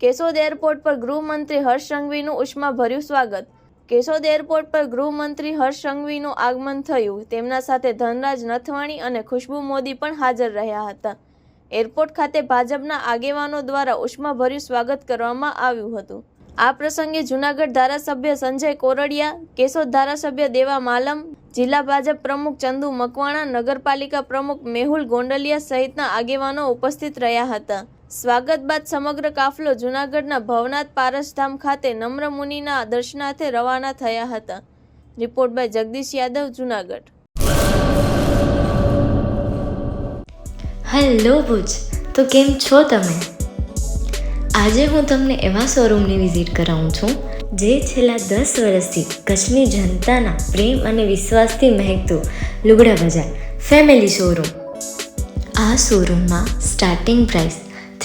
Keshod airport પર ગૃહમંત્રી હર્ષ સંઘવીનું ઉષ્માભર્યું સ્વાગત. કેશોદ એરપોર્ટ પર ગૃહમંત્રી હર્ષ સંઘવીનું આગમન થયું. તેમના સાથે ધનરાજ નથવાણી અને ખુશ્બુ મોદી પણ હાજર રહ્યા હતા. એરપોર્ટ ખાતે ભાજપના આગેવાનો દ્વારા ઉષ્માભર્યું સ્વાગત કરવામાં આવ્યું હતું. આ પ્રસંગે જૂનાગઢ ધારાસભ્ય સંજય કોરડિયા, કેશોદ ધારાસભ્ય દેવા માલમ, જિલ્લા ભાજપ પ્રમુખ ચંદુ મકવાણા, નગરપાલિકા પ્રમુખ મેહુલ ગોંડલિયા સહિતના આગેવાનો ઉપસ્થિત રહ્યા હતા. સ્વાગત બાદ સમગ્ર કાફલો જૂનાગઢના ભવનાથ પારસધામ ખાતે નમ્ર મુનિના દર્શનાર્થે રવાના થયા હતા. Report by Jagdish Yadav, Junagadh. Hello Bhuj, તો કેમ છો તમે? આજે હું તમને એવા શોરૂમની વિઝિટ કરાવું છું, જે છેલ્લા દસ વર્ષથી કચ્છની જનતાના પ્રેમ અને વિશ્વાસથી મહેકતું લુગડા બજાર, ફેમિલી શોરૂમ. આ શોરૂમમાં સ્ટાર્ટિંગ પ્રાઇસ